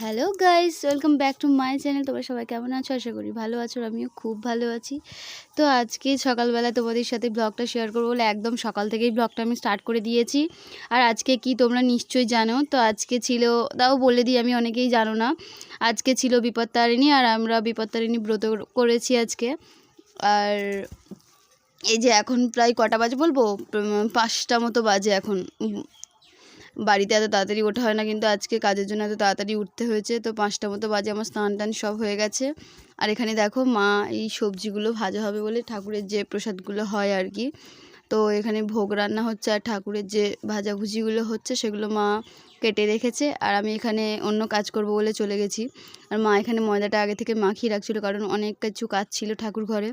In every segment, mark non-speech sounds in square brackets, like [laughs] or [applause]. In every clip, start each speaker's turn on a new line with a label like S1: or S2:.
S1: Hello guys welcome back to my channel তোমরা সবাই কেমন আছো? আশা করি ভালো আছো আমিও খুব ভালো আছি। তো আজকে সকালবেলা তোমাদের সাথে ব্লগটা শেয়ার করব বলে একদম সকাল থেকেই ব্লগটা আমি স্টার্ট করে দিয়েছি। আর আজকে কি তোমরা নিশ্চয়ই জানো? তো আজকে ছিল, তাও বলে দিই, আমি অনেকেই জানো না। আজকে ছিল বিপত্তারিণী আর আমরা বিপত্তারিণী ব্রত করেছি আজকে। আর এই যে এখন প্রায় কটা বাজে বলব? পাঁচটা মতো বাজে এখন। বাড়িতে এত তাড়াতাড়ি ওঠা হয় না, কিন্তু আজকে কাজের জন্য এত তাড়াতাড়ি উঠতে হয়েছে। তো পাঁচটা মতো বাজে আমার স্নান টান সব হয়ে গেছে। আর এখানে দেখো মা এই সবজিগুলো ভাজা হবে বলে ঠাকুরের যে প্রসাদগুলো হয় আর কি। তো এখানে ভোগ রান্না হচ্ছে আর ঠাকুরের যে ভাজাভুজিগুলো হচ্ছে সেগুলো মা কেটে রেখেছে। আর আমি এখানে অন্য কাজ করব বলে চলে গেছি। আর মা এখানে ময়দাটা আগে থেকে মাখিয়ে রাখছিলো, কারণ অনেক কিছু কাজ ছিল ঠাকুর ঘরে।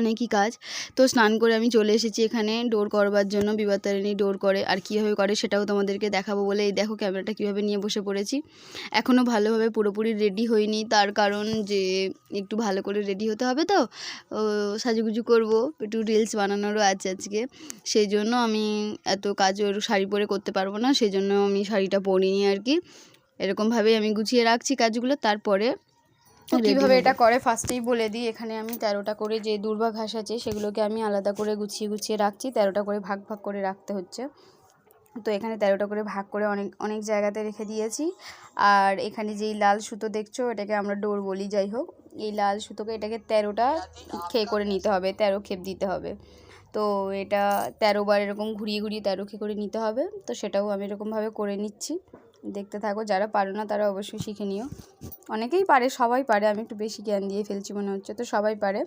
S1: অনেকই কাজ। তো স্নান করে আমি চলে এসেছি এখানে ডোর করবার জন্য। বিবাতারিণী ডোর করে আর কীভাবে করে সেটাও তোমাদেরকে দেখাবো বলে এই দেখো ক্যামেরাটা কীভাবে নিয়ে বসে পড়েছি। এখনও ভালোভাবে পুরোপুরি রেডি হইনি। তার কারণ যে একটু ভালো করে রেডি হতে হবে তো। সাজুগুজু করব, একটু রিলস বানানোরও আছে আজকে। সেই জন্য আমি এত কাজ ওর শাড়ি পরে করতে পারব না। সেই জন্য আমি শাড়িটা পরিনি আর কি। এরকমভাবেই আমি গুছিয়ে রাখছি কাজগুলো। তারপরে
S2: তো কীভাবে এটা করে? ফার্স্টেই বলে দিই এখানে আমি তেরোটা করে যে দুর্বা ঘাস আছে সেগুলোকে আমি আলাদা করে গুছিয়ে গুছিয়ে রাখছি। তেরোটা করে ভাগ ভাগ করে রাখতে হচ্ছে। তো এখানে তেরোটা করে ভাগ করে অনেক অনেক জায়গাতে রেখে দিয়েছি। আর এখানে যেই লাল সুতো দেখছ এটাকে আমরা ডোর বলি যাই হোক। এই লাল সুতোকে এটাকে তেরোটা খেয়ে করে নিতে হবে তেরো খেপ দিতে হবে। তো এটা তেরো বার এরকম ঘুরিয়ে ঘুরিয়ে তেরো খেয়ে করে নিতে হবে। তো সেটাও আমি এরকমভাবে করে নিচ্ছি। দেখতে থাকো, যারা পারো না তারা অবশ্যই শিখে নিও। অনেকেই পারে, সবাই পারে, আমি একটু বেশি জ্ঞান দিয়ে ফেলছি মনে হচ্ছে, তো সবাই পারে।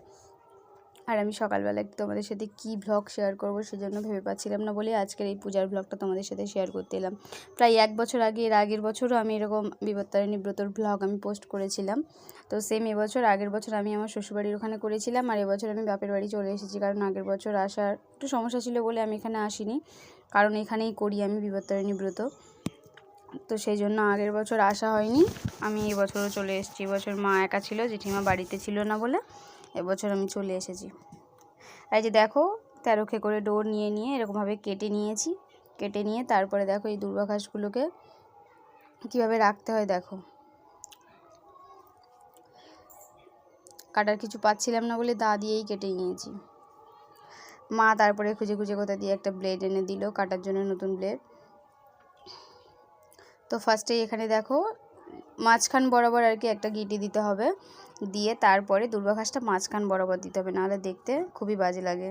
S2: আর আমি সকালবেলা একটু তোমাদের সাথে কী ভ্লগ শেয়ার করব সেজন্য ভেবে পাচ্ছিলাম না বলে আজকের এই পূজার ভ্লগটা তোমাদের সাথে শেয়ার করতে এলাম। প্রায় এক বছর আগে, এর আগের বছরও আমি এরকম বিপত্তারিণী ব্রতর ভ্লগ আমি পোস্ট করেছিলাম। তো সেম এবছর, আগের বছর আমি আমার শ্বশুরবাড়ির ওখানে করেছিলাম, আর এবছর আমি বাপের বাড়ি চলে এসেছি, কারণ আগের বছর আসার একটু সমস্যা ছিল বলে আমি এখানে আসিনি। কারণ এখানেই করি আমি বিপত্তারিণী ব্রত। তো সেই জন্য আগের বছর আসা হয়নি। আমি এবছরও চলে এসেছি। এবছর মা একা ছিল, জেঠিমা বাড়িতে ছিল না বলে এবছর আমি চলে এসেছি। এই যে দেখো, তেরো খে করে ডোর নিয়ে নিয়ে এরকমভাবে কেটে নিয়েছি। কেটে নিয়ে তারপরে দেখো এই দুর্বাঘাসগুলোকে কীভাবে রাখতে হয় দেখো। কাটার কিছু পাচ্ছিলাম না বলে দা দিয়েই কেটে নিয়েছি। মা তারপরে খুঁজে খুঁজে কোথা দিয়ে একটা ব্লেড এনে দিল, কাটার জন্য নতুন ব্লেড। তো ফার্স্টে এখানে দেখো, মাঝখান বরাবর আর কি একটা গিটি দিতে হবে। দিয়ে তারপরে দুর্বাঘাসটা মাঝখান বরাবর দিতে হবে, নাহলে দেখতে খুবই বাজে লাগে।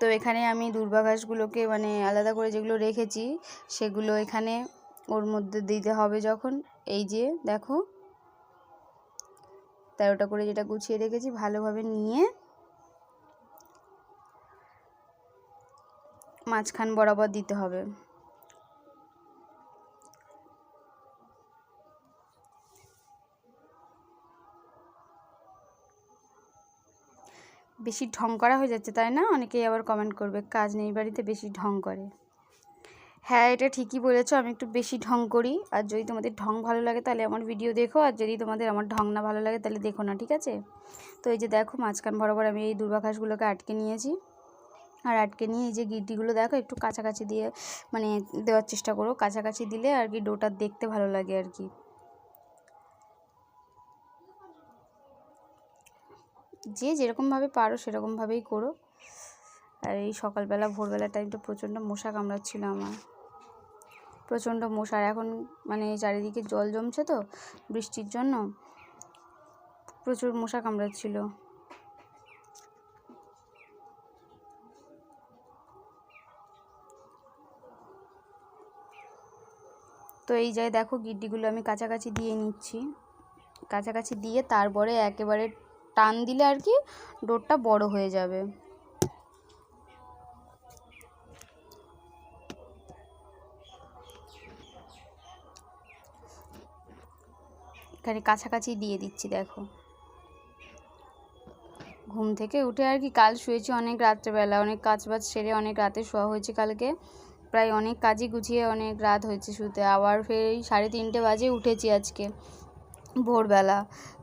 S2: তো এখানে আমি দুর্বাঘাসগুলোকে মানে আলাদা করে যেগুলো রেখেছি, সেগুলো এখানে ওর মধ্যে দিতে হবে যখন। এই যে দেখো, তেরোটা করে যেটা গুছিয়ে রেখেছি, ভালোভাবে নিয়ে মাঝখান বরাবর দিতে হবে। বেশি ঢং করা হয়ে যাচ্ছে তাই না? অনেকেই আবার কমেন্ট করবে, কাজ নেই বাড়িতে, বেশি ঢং করে। হ্যাঁ এটা ঠিকই বলেছ, আমি একটু বেশি ঢং করি। আর যদি তোমাদের ঢং ভালো লাগে তাহলে আমার ভিডিও দেখো, আর যদি তোমাদের আমার ঢং না ভালো লাগে তাহলে দেখো না, ঠিক আছে? তো এই যে দেখো, মাঝখান বরাবর আমি এই দুর্বাঘাসগুলোকে আটকে নিয়েছি। আর আটকে নিয়ে এই যে গিটিগুলো দেখো, একটু কাছাকাছি দিয়ে মানে দেওয়ার চেষ্টা করো। কাছাকাছি দিলে আর কি ডোটা দেখতে ভালো লাগে আর কি। যে যেরকমভাবে পারো সেরকমভাবেই করো। আর এই সকালবেলা ভোরবেলা টাইমটা প্রচণ্ড মশা কামড়াচ্ছিল আমার। প্রচণ্ড মশা। আর এখন মানে চারিদিকে জল জমছে তো বৃষ্টির জন্য, প্রচুর মশা কামড়াচ্ছিল। তো এই যায় দেখো গিড্ডিগুলো আমি কাছাকাছি দিয়ে নিচ্ছি। কাছাকাছি দিয়ে তারপরে একেবারে টান দিলে আর কি ডোরটা বড় হয়ে যাবে। এখানে কাছাকাছি দিয়ে দিচ্ছি, দেখো। ঘুম থেকে উঠে আর কি কাল শুয়েছি অনেক রাত্রেবেলা, অনেক কাজ বাজ সেরে অনেক রাতে শোয়া হয়েছে কালকে। প্রায় অনেক কাজই গুছিয়ে অনেক রাত হয়েছে শুতে। আবার ফের সাড়ে তিনটে বাজে উঠেছি আজকে ভোরবেলা।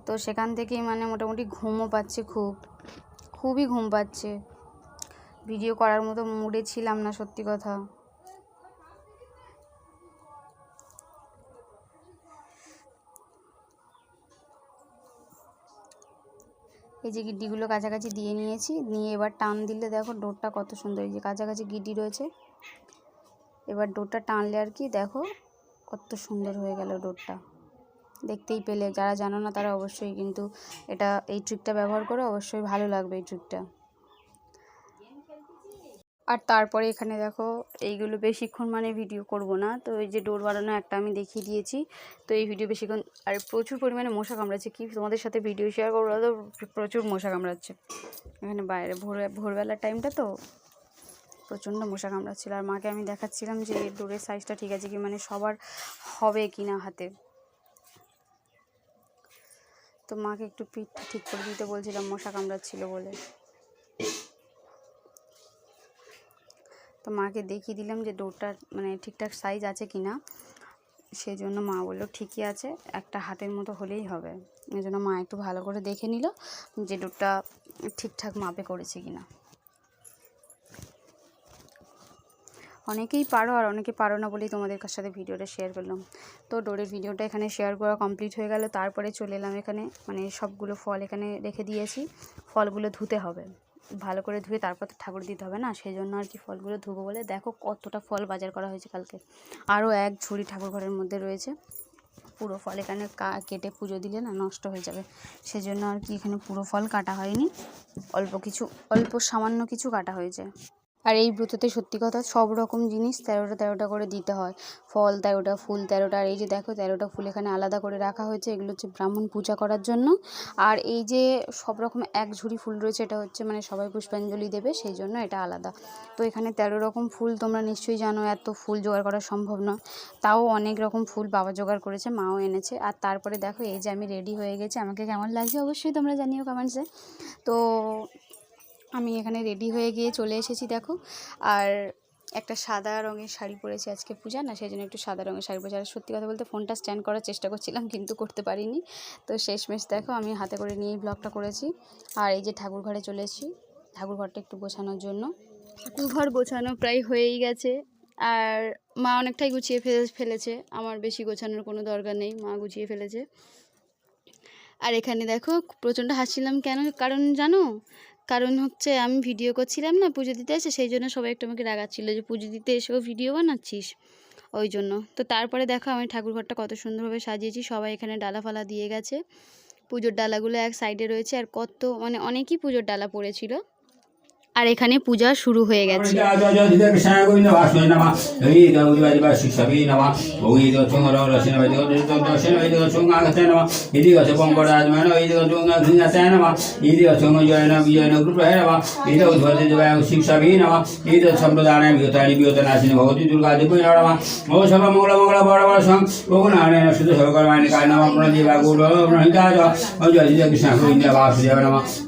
S2: তো সেখান থেকেই মানে মোটামুটি ঘুমও পাচ্ছে খুব, খুবই ঘুম পাচ্ছে। ভিডিও করার মতো মুডে ছিলাম না, সত্যি কথা। এই যে গিড্ডিগুলো কাছাকাছি দিয়ে নিয়েছি, নিয়ে এবার টান দিলে দেখো ডোরটা কত সুন্দর, এই যে কাছাকাছি গিড্ডি রয়েছে। এবার ডোরটা টানলে আর কি দেখো কত সুন্দর হয়ে গেল ডোরটা। দেখতেই পেলে, যারা জানো না তারা অবশ্যই কিন্তু এটা, এই ট্রিকটা ব্যবহার করে, অবশ্যই ভালো লাগবে এই ট্রিকটা। আর তারপরে এখানে দেখো, এইগুলো বেশিক্ষণ মানে ভিডিও করব না। তো এই যে ডোর বানানো একটা আমি দেখিয়ে দিয়েছি। তো এই ভিডিও বেশিক্ষণ, আর প্রচুর পরিমাণে মশা কামড়াচ্ছে কি তোমাদের সাথে ভিডিও শেয়ার করব তো, প্রচুর মশা কামড়াচ্ছে। এখানে বাইরে ভোর, ভোরবেলার টাইমটা তো প্রচণ্ড মশা কামড়াচ্ছিল। আর মাকে আমি দেখাচ্ছিলাম যে ডোরের সাইজটা ঠিক আছে কি মানে সবার হবে কি না হাতে। তো মাকে একটু পিঠটা ঠিক করে দিতে বলছিলাম, মশা কামড়াচ্ছিল বলে। তো মাকে দেখিয়ে দিলাম যে ডোরটার মানে ঠিকঠাক সাইজ আছে কি না। সেই জন্য মা বলল, ঠিকই আছে, একটা হাতের মতো হলেই হবে। এই জন্য মা একটু ভালো করে দেখে নিল যে ডোরটা ঠিকঠাক মাপে করেছে কি না। অনেকেই পারো আর অনেকে পারো না বলেই তোমাদের সাথে ভিডিওটা শেয়ার করলাম। তো ডোরের ভিডিওটা এখানে শেয়ার করা কমপ্লিট হয়ে গেল। তারপরে চলে এলাম এখানে মানে সবগুলো ফল এখানে রেখে দিয়েছি। ফলগুলো ধুতে হবে। ভালো করে ধুয়ে তারপর তো ঠাকুর দিতে হবে না সেই জন্য আর কি ফলগুলো ধুবো বলে। দেখো কতটা ফল বাজার করা হয়েছে কালকে। আরও এক ঝুড়ি ঠাকুর ঘরের মধ্যে রয়েছে। পুরো ফল এখানে কেটে পুজো দিলে না নষ্ট হয়ে যাবে। সেজন্য আর কি এখানে পুরো ফল কাটা হয়নি। অল্প কিছু, অল্প সামান্য কিছু কাটা হয়েছে। আর এই ব্রততে সত্যি কথা সব রকম জিনিস তেরোটা তেরোটা করে দিতে হয়। ফল তেরোটা, ফুল তেরোটা, আর এই যে দেখো তেরোটা ফুল এখানে আলাদা করে রাখা হয়েছে। এগুলো হচ্ছে ব্রাহ্মণ পূজা করার জন্য। আর এই যে সব রকম এক ঝুড়ি ফুল রয়েছে, এটা হচ্ছে মানে সবাই পুষ্পাঞ্জলি দেবে, সেই জন্য এটা আলাদা। তো এখানে তেরো রকম ফুল তোমরা নিশ্চয়ই জানো, এত ফুল জোগাড় করা সম্ভব নয়। তাও অনেক রকম ফুল বাবা জোগাড় করেছে, মাও এনেছে। আর তারপরে দেখো এই যে আমি রেডি হয়ে গেছি। আমাকে কেমন লাগছে অবশ্যই তোমরা জানিও কমেন্টসে তো আমি এখানে রেডি হয়ে গিয়ে চলে এসেছি, দেখো। আর একটা সাদা রঙের শাড়ি পরেছি আজকে পূজা, না সেই জন্য একটু সাদা রঙের শাড়ি পরেছি। আর সত্যি কথা বলতে ফোনটা স্ট্যান্ড করার চেষ্টা করছিলাম, কিন্তু করতে পারিনি। তো শেষমেশ দেখো, আমি হাতে করে নিয়েই ব্লগটা করেছি। আর এই যে ঠাকুর ঘরে চলে এসেছি, ঠাকুর ঘরটা একটু গোছানোর জন্য। ঠাকুর ঘর গোছানো প্রায় হয়েই গেছে। আর মা অনেকটাই গুছিয়ে ফেলে, ফেলেছে। আমার বেশি গোছানোর কোনো দরকার নেই, মা গুছিয়ে ফেলেছে। আর এখানে দেখো, প্রচণ্ড হাসছিলাম কেন? কারণ জানো কারণ হচ্ছে আমি ভিডিও করছিলাম না পুজো দিতে এসে, সেই জন্য সবাই একটু আমাকে রাগাচ্ছিলো যে পুজো দিতে এসেও ভিডিও বানাচ্ছিস? ওই জন্য। তো তারপরে দেখো আমি ঠাকুরঘরটা কত সুন্দরভাবে সাজিয়েছি, সবাই এখানে ডালা ফালা দিয়ে গেছে। পুজোর ডালাগুলো এক সাইডে রয়েছে আর কত মানে অনেকই পুজোর ডালা পড়েছিল। আর এখানে পূজা শুরু হয়ে গেছে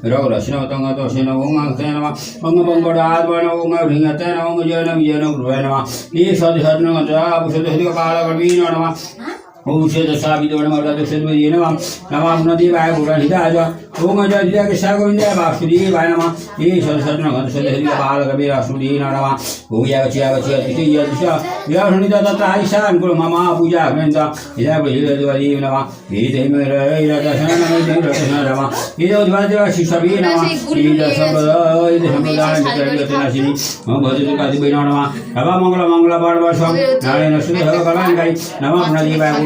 S3: রঘুরসিন তঙ্গ দোষিন ওং নম অঙ্গপঙ্কটাত্মন ওং ভৃঙ্গতে ওং জয়ন বিজয়ন গুরুবে নম এই সদ সদন ভূষদ হৃদয় পাল কবীন নম ঔষধ সাবিদোড় মর্যাদ সদ্বী নম নমাম নদীবায় গুরহিতাজ ওং জয় জয় কৃষ্ণ গোবিন্দ বাসুদেবায় নম এই সদ সদন সদ হৃদয় পাল কবীর সুদী নম ও ইয়াগছি ইয়াগছি অতিথি ইয়াদিশ ইয়াশনিত তত্র আইশান কুরু মমা পূজা গ্রন্থ ইদা প্রহিদী নম এই দেহ দর্শন নম এই উদ্ভাদেব শিষ্যবী নম এই সম্প্রদায় এই সম্প্রদায় নাশিনী ওম ভজতু কাদিবী নম সর্ব মঙ্গল মঙ্গল পরবশ নারায়ণ সুধ কল্যাণকারী নম প্রণদীবায়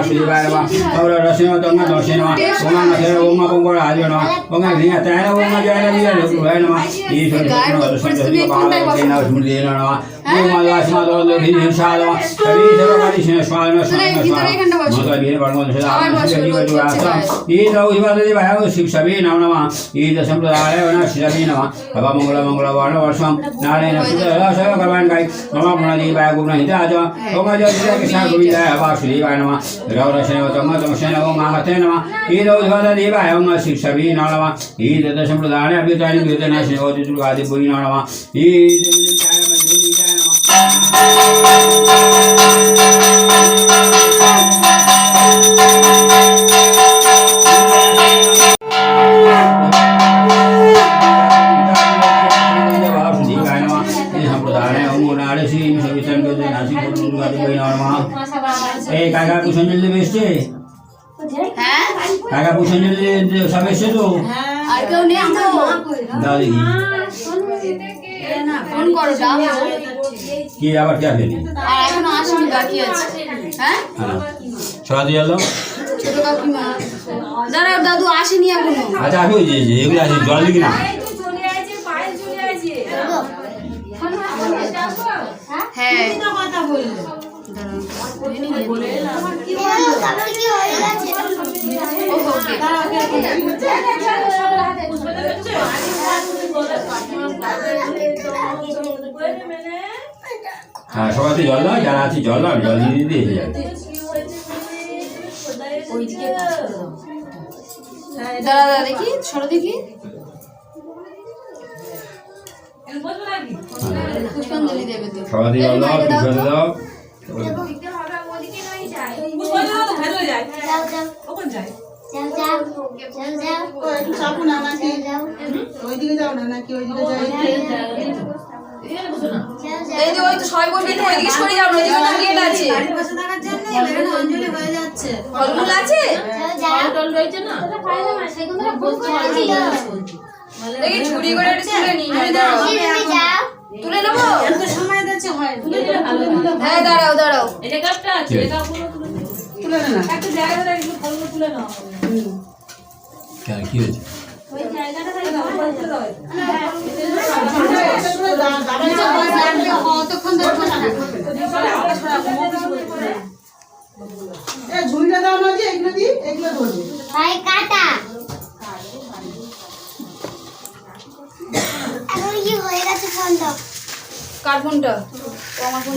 S3: করিতা বাসুদেবায় নমঃ ওম রসিন তঙ্গ দর্শে নমঃ ওম নখের ওম পঙ্গর আজ নমঃ ওম গৃহ তায় ওম জয় বিজয় রঘুরায় নমঃ ঈশ্বর কৃষ্ণ দর্শন বাবা না স্মৃতি নমঃ ওম আলাসমা দল দিন শাল কবি সরকারি সিনে স্বাল স্বাল মত বীর বর্ম সদা শিবজি বজু আসম এই দৌ হিবাদি ভায় শিব সবি নম নমঃ এই দশম প্রদায় ওনা শিবি নমঃ বাবা মঙ্গল মঙ্গল বর্ণ বর্ষম নারায়ণ সুদ সব কর্মান গাই নম প্রণাদি ভায় গুণ এই কাকা পুষঞ্জল দেবে এসছে
S2: হ্যাঁ
S3: কাকা পুষঞ্জল সব এসছে তো দাও দেখি
S2: ফোন করো দাও।
S3: কি আবার কে আসেনি
S2: আর এখনও আসেনি বাকি আছে। হ্যাঁ?
S3: হ্যাঁ।
S2: ছোট কাকিমা। দাদু আসেনি এখনও।
S3: আচ্ছা আমি ওই যে যে এগুলো আছে জল দিবি না?
S2: হ্যাঁ।
S3: হ্যাঁ সবাই জল দাও যারা আছে জল দাও জল দিয়ে দিয়ে দিয়ে যাবে
S2: দাঁড়া দাঁড়া দেখি সরো দেখি। পুষ্পাঞ্জলি দেবে তো
S3: সবাই জল দাও জল দাও।
S4: ওইদিকে যাও না নাকি ওইদিকে যাই?
S2: এই যে ওই তো সবাই বলবে তো ওইদিকে সরে যাও না ওইদিকে তো গেট আছে।
S4: বসে থাকার জন্য এখানে অঞ্জলি হয়ে যাচ্ছে।
S2: ফলমূল আছে? দেখি ছুরি করে একটু তুলে নিই দাঁড়াও তুলে নেব?
S4: এত সময় দিচ্ছে হয়।
S2: হ্যাঁ। দাঁড়াও দাঁড়াও।
S4: তুলে নে। না
S3: কেন কি হয়েছে
S4: কতক্ষণ ধরে বসে এ ঝুড়িটা দাও না যে এগুলো দি এগুলো ধরবে।
S5: ভাই কাটা। হয়ে
S2: কার ফোনটা? ও আমার ফোন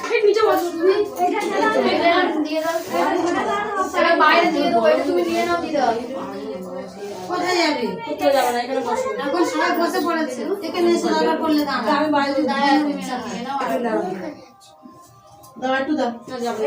S4: ওইদিকে দাও না
S2: বাইরে দিয়ে দেবো এটা তুমি নিয়ে নাও দিদা
S4: কোথায় যাবে? এখন সবাই বসে পড়েছে এখানে এসে দরকার পড়লে দাঁড়া আমি বাইরে দাঁড়ায় দাও একটু দাও
S2: দাবি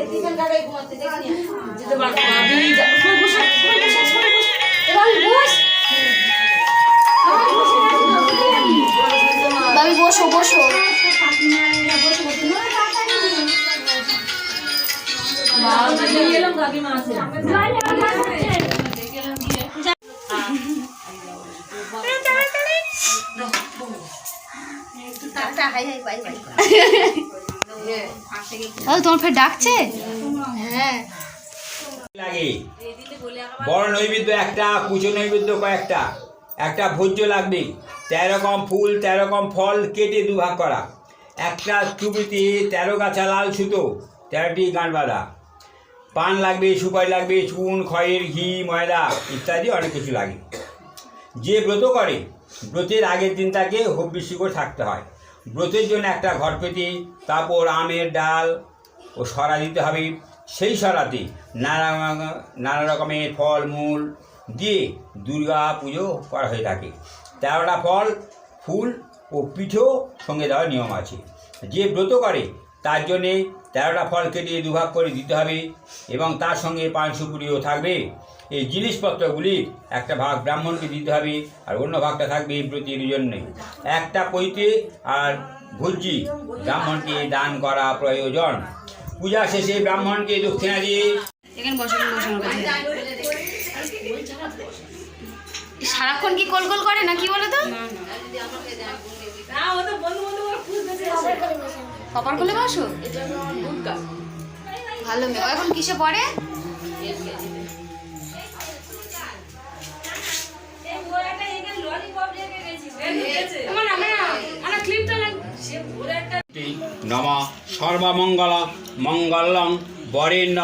S2: [laughs] তোমার ফের ডাকছে? হ্যাঁ।
S3: বড় নৈবেদ্য একটা, কুচো নৈবেদ্য কয়েকটা। একটা ভোজ্য লাগবে। তেরো রকম ফুল, তেরো রকম ফল কেটে দুভাগ করা। একটা চুবিতে তেরো গাছা লাল সুতো, তেরোটি গান বাঁধা। পান লাগবে সুপারি লাগবে, চুন, খয়ের, ঘি, ময়দা ইত্যাদি অনেক কিছু লাগে। যে ব্রত করে, ব্রতের আগের দিন তাকে হব্যিষ্যি করে থাকতে হয়। ব্রতের জন্য একটা ঘর পেতে তারপর আমের ডাল ও সরা দিতে হবে। সেই সরাতে নানা নানা রকমের ফল, মূল দিয়ে দুর্গা পুজো করা হয়ে থাকে। তেরোটা ফল, ফুল ও পিঠেও সঙ্গে দেওয়ার নিয়ম আছে। যে ব্রত করে, তার জন্যে তেরোটা ফল কেটে দুভাগ করে দিতে হবে এবং তার সঙ্গে পাঁচ সুপুরিও থাকবে। এই জিনিসপত্রগুলি একটা ভাগ ব্রাহ্মণকে দিতে হবে আর অন্য ভাগটা থাকবে প্রতির জন্যে একটা পৈতে আর ভুজি ব্রাহ্মণকে দান করা প্রয়োজন। পূজা শেষে ব্রাহ্মণকে দক্ষিণা দিয়ে
S2: এখানে বসে বসে আমার কাছে সারাক্ষণ কি কল কল করে না কি বলো তো? কপার করলে বসো। ভালো মেয়ে। এখন কিসে পড়ে?
S3: নম সর্বমঙ্গল মঙ্গলং বরেণ্য,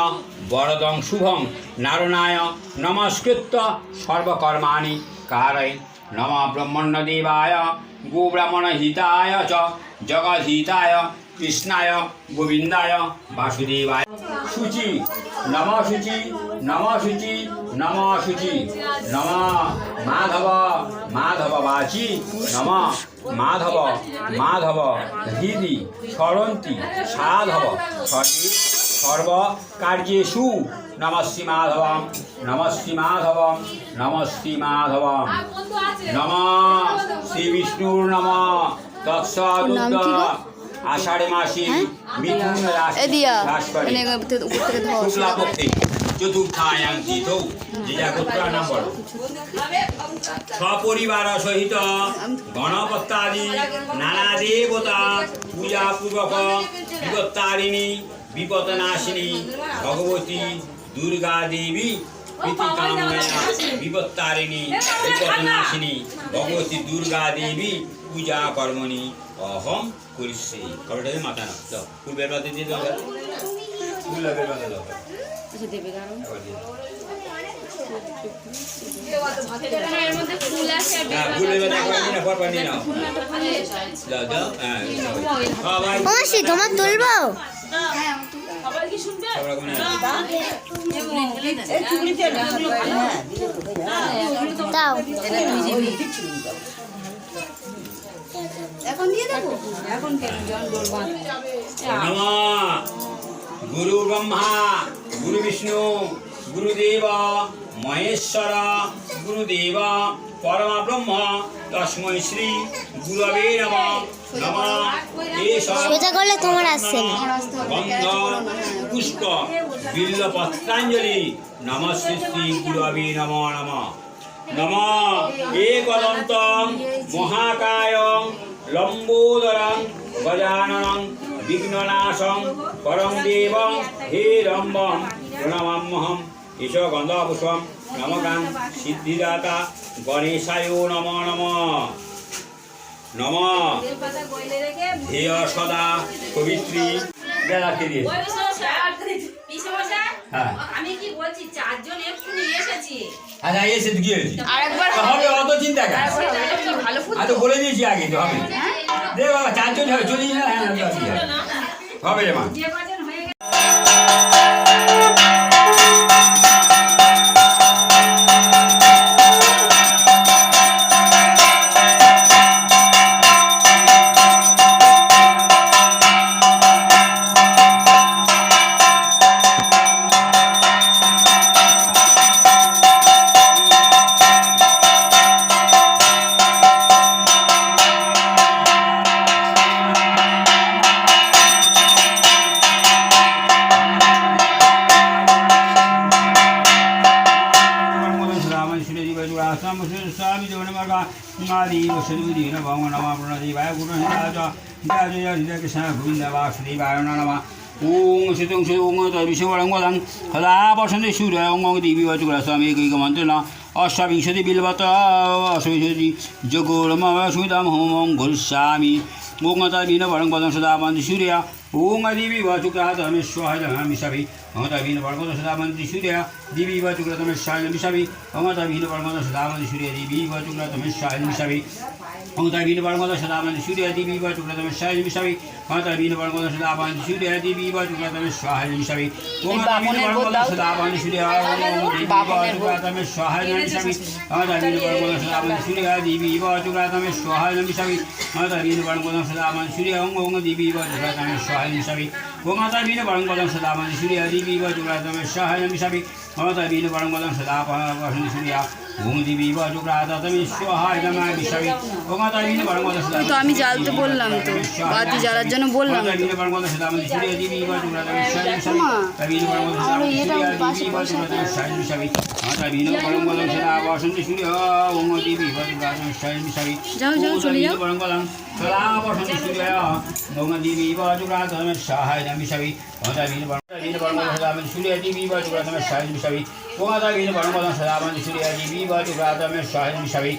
S3: বরদং শুভং নারণায় নমস্কৃত্য, সর্বকর্মাণি কারয় নম ব্রহ্মণ্যদেবায় গোব্রাহ্মণ হিতায় চ জগদ্হিতায় কৃষ্ণায়, গোবিন্দায়, বাসুদেবায়। শুচি নম শুচি নম শুচি নম শুচি নম মাধব মাধব বাচি নম মাধব মাধব হৃদি স্মরন্তি সাধব সর্বে সর্বকার্যেষু নমশ্রী মাধবম নমশ্রী মাধবম নমশ্রী মাধবম। নম শ্রী বিষ্ণুর নম।
S1: গো?
S3: আষাঢ় মাসে মিথুন রাশি হ্রাস করে। শুক্লা পক্ষে চতুর্থায়াং তিথৌ যে যা গোত্রা নাম বলো সপরিবার সহিত গণপত্যাদি নানা দেবতা পূজা পূর্বক বিপত্তারিণী বিপদনাশিনী ভগবতী দুর্গা দেবী বিপত্তারিণী বিপদনাশিনী ভগবতী দুর্গা দেবী পূজা কর্মণি। অহম করিষ্যে খবরটা মাথা না দাও পূর্বের বাদে দিয়ে দাও। পূর্বের বাদে দাও দাও। দাও, দাও,
S5: তোমার তুলবো?
S3: সব গুরু ব্রহ্মা গুরু বিষ্ণু গুরুদেব মহেশ্বর গুরুদেব পরমা ব্রহ্ম তস্মৈ শ্রী গুরবে নম। নম। এষ
S5: সোজা করলে তোমার আসছে
S3: গন্ধ পুষ্প বিল্লপত্রাঞ্জলি। নমস্তে শ্রী গুরবে নম নম। নম। একদন্ত মহাকায় লম্বোদরং গজাননং বিঘ্ননাশং পরম দেবং হে রম্বং প্রণমাম্যহম এষ গন্ধপুষ্পম নমগাং সিদ্ধিদাতা গণেশায় নম নম নম ধ্যেয় সদা পবিত্রী বেলাকে দিয়ে? হ্যাঁ।
S6: আমি কি বলছি চারজন এক্ষুনি এসেছি
S3: আচ্ছা এসে কি হয়েছে হবে অত চিন্তা কেন?
S2: ভালো
S3: বলে দিয়েছি আগে তো হবে। দে বাবা চারজন হবে চলে যাবে হ্যাঁ হবে, হবে। হবে রে মা
S6: যে কজন হয়ে গেছে
S3: ওং সিতং সে ওং বিশ্ববরং সদা বসন্তে সূর্য ওং ওং দেবী বচুরা স্বামী একৈক মন্ত্র না অষ্টাবিংশতি বিলবত অষ্টবিংশতি যোগোরম সুমিতাম হোম ঘোষামি ওং তাবিন বরং পদং সদা মন্ত্রী সূর্য ওং দেবী বচুকা ধর্মেশ্বর মিশাবি মমতাবিন বরং সদা মন্ত্রী সূর্য দেবী বচুকা ধর্মেশ্বর মিশাবি মমতাবিন বরং সদা মন্ত্রী সূর্য দেবী বচুকা ধর্মেশ্বর মিশাবি মমতাবিন বরং সদা মন্ত্রী সূর্য দেবী বচুকা ধর্মেশ্বর মিশাবি মমতাবিন বরং সদা মন্ত্রী সূর্য দেবী বচুকা ধর্মেশ্বর মিশাবি মমতাবিন বরং সদা মন্ত্রী সূর্য সহায় মিশাবি মমতাবিন বরং সদা মন্ত্রী সূর্য দেবী বচুকা ধর্মেশ্বর মিশাবি মমতাবিন বরং সদা মন্ত্রী সূর্য ওং ওং দেবী বচুকা ধর্মেশ্বর মিশাবি গোমাতা বীন বরং বদং সদা মানে সূর্য দিবি বজুগ্রাতমে সহায় ওম দিবি বীন সদা
S2: তো আমি জ্বালতে বললাম তো বাতি জ্বালার জন্য বললাম তো
S3: বীন সদা মানে সূর্য দিবি সদা দিবি সদা সূর্য ওম দিবি
S2: যাও, যাও, চলে যাও।
S3: সদা সূর্য ওম দিবি সহায় সদা মানে সূর্য দিবি বজুগ্রাতমে সহায় মিশাবি গোমাতা বীন বরং বদং সদা মানে সূর্য দিবি বজুগ্রাতমে সহায় মিশাবি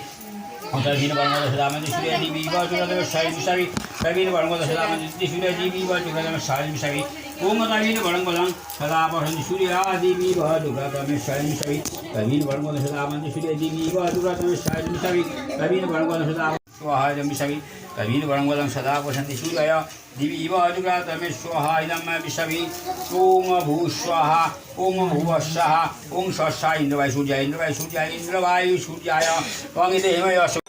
S3: অন্তর্হীন বর্মদ সদামন্দি সূর্য দিবি বা চুরাতমের সাহিল মিশাবি প্রবীণ বর্মদ সদামন্দি সূর্য দিবি বা চুরাতমের সাহিল মিশাবি ওম তাবীন বরং বদং সদা পঠন্তি সূর্য দিবি বা চুরাতমের সাহিল মিশাবি প্রবীণ বর্মদ स्वाहाजमिषवि कवीर्वणङ्गलं सदा वसन्ति सूर्यया दिवि इवाजुगा तमे स्वाहा। ओम भू ॐ ओम ॐ भुवस्सः ॐ इंद्रवाय इन्द्रवायु सूर्याय। इन्द्रवायु सूर्याय। इन्द्रवायु सूर्याय। त्वङ्गिते हिमय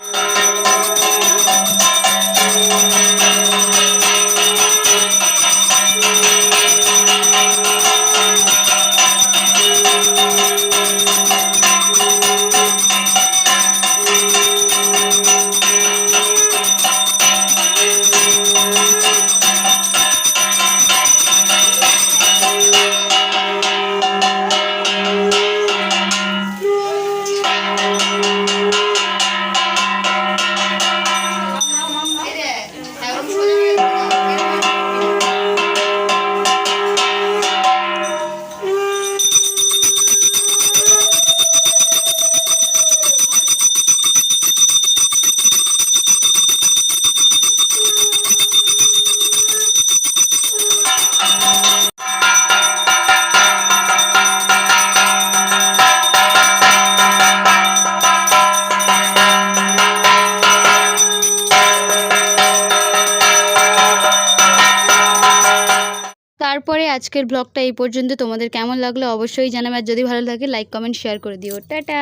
S1: আজকের ব্লগটা এই পর্যন্ত। তোমাদের কেমন লাগল অবশ্যই জানাবে। আর যদি ভালো লাগে লাইক কমেন্ট শেয়ার করে দিও। টাটা!